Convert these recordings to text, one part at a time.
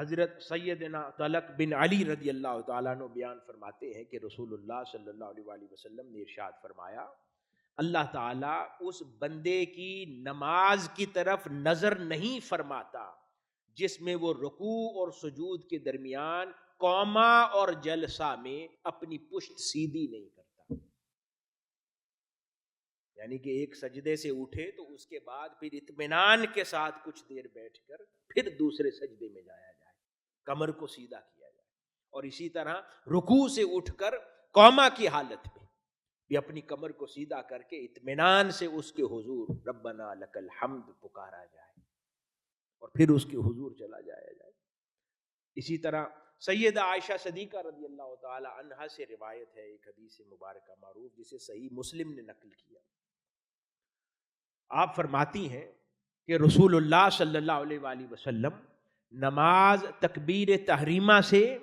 حضرت سیدنا طلق بن علی رضی اللہ تعالیٰ عنہ بیان فرماتے ہیں کہ رسول اللہ صلی اللہ علیہ وآلہ وسلم نے ارشاد فرمایا، اللہ تعالیٰ اس بندے کی نماز کی طرف نظر نہیں فرماتا، جس میں وہ رکوع اور سجود کے درمیان قوما اور جلسہ میں اپنی پشت سیدھی نہیں کرتا۔ یعنی کہ ایک سجدے سے اٹھے تو اس کے بعد پھر اطمینان کے ساتھ کچھ دیر بیٹھ کر پھر دوسرے سجدے میں جایا۔ کمر کو سیدھا کیا جائے۔ اور اسی طرح رکوع سے اٹھ کر قوما کی حالت میں بھی اپنی کمر کو سیدھا کر کے اطمینان سے اس کے حضور ربنا لک الحمد پکارا جائے اور پھر اس کے حضور چلا جایا جائے۔ اسی طرح سید عائشہ صدیقہ رضی اللہ تعالی عنہا سے روایت ہے، ایک حدیث مبارکہ معروف جسے صحیح مسلم نے نقل کیا۔ آپ فرماتی ہیں کہ رسول اللہ صلی اللہ علیہ وآلہ وسلم نماز تکبیر تحریمہ سے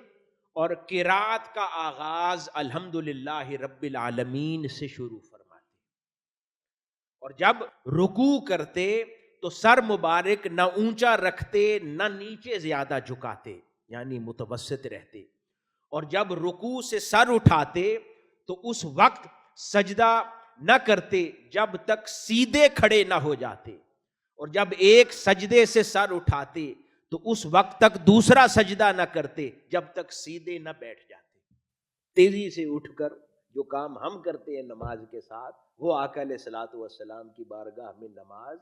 اور کراط کا آغاز الحمد رب العالمین سے شروع فرماتے اور جب رکوع کرتے تو سر مبارک نہ اونچا رکھتے نہ نیچے زیادہ جھکاتے یعنی متوسط رہتے۔ اور جب رکوع سے سر اٹھاتے تو اس وقت سجدہ نہ کرتے جب تک سیدھے کھڑے نہ ہو جاتے۔ اور جب ایک سجدے سے سر اٹھاتے تو اس وقت تک دوسرا سجدہ نہ کرتے، جب تک سیدھے نہ بیٹھ جاتے۔ تیزی سے اٹھ کر جو کام ہم کرتے ہیں نماز کے ساتھ، وہ آکل سلاۃ والسلام کی بارگاہ میں نماز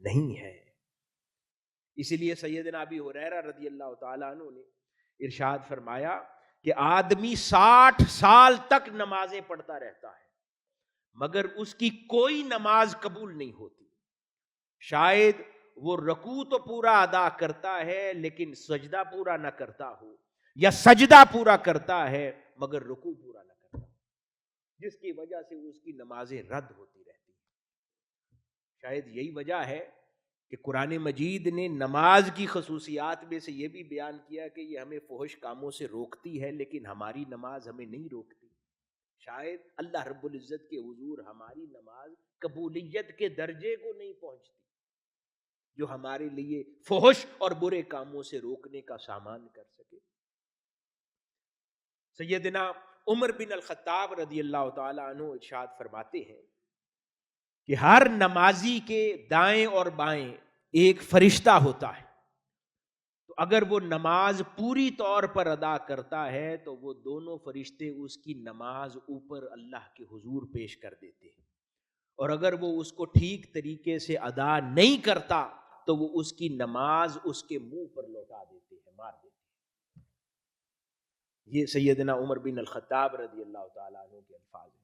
نہیں ہے۔ اسی لیے سید نابی حریرہ رضی اللہ تعالیٰ عنہ نے ارشاد فرمایا کہ آدمی ساٹھ سال تک نمازیں پڑھتا رہتا ہے، مگر اس کی کوئی نماز قبول نہیں ہوتی۔ شاید وہ رکوع تو پورا ادا کرتا ہے لیکن سجدہ پورا نہ کرتا ہو یا سجدہ پورا کرتا ہے مگر رکوع پورا نہ کرتا جس کی وجہ سے اس کی نمازیں رد ہوتی رہتی شاید یہی وجہ ہے کہ قرآن مجید نے نماز کی خصوصیات میں سے یہ بھی بیان کیا کہ یہ ہمیں فحش کاموں سے روکتی ہے لیکن ہماری نماز ہمیں نہیں روکتی۔ شاید اللہ رب العزت کے حضور ہماری نماز قبولیت کے درجے کو نہیں پہنچتی۔ جو ہمارے لیے فحش اور برے کاموں سے روکنے کا سامان کر سکے۔ سیدنا عمر بن الخطاب رضی اللہ تعالی عنہ ارشاد فرماتے ہیں کہ ہر نمازی کے دائیں اور بائیں ایک فرشتہ ہوتا ہے۔ تو اگر وہ نماز پوری طور پر ادا کرتا ہے تو وہ دونوں فرشتے اس کی نماز اوپر اللہ کے حضور پیش کر دیتے ہیں۔ اور اگر وہ اس کو ٹھیک طریقے سے ادا نہیں کرتا تو وہ اس کی نماز اس کے منہ پر لوٹا دیتے ہیں، مار دیتے ہیں۔ یہ سیدنا عمر بن الخطاب رضی اللہ تعالیٰ عنہ کے الفاظ ہیں۔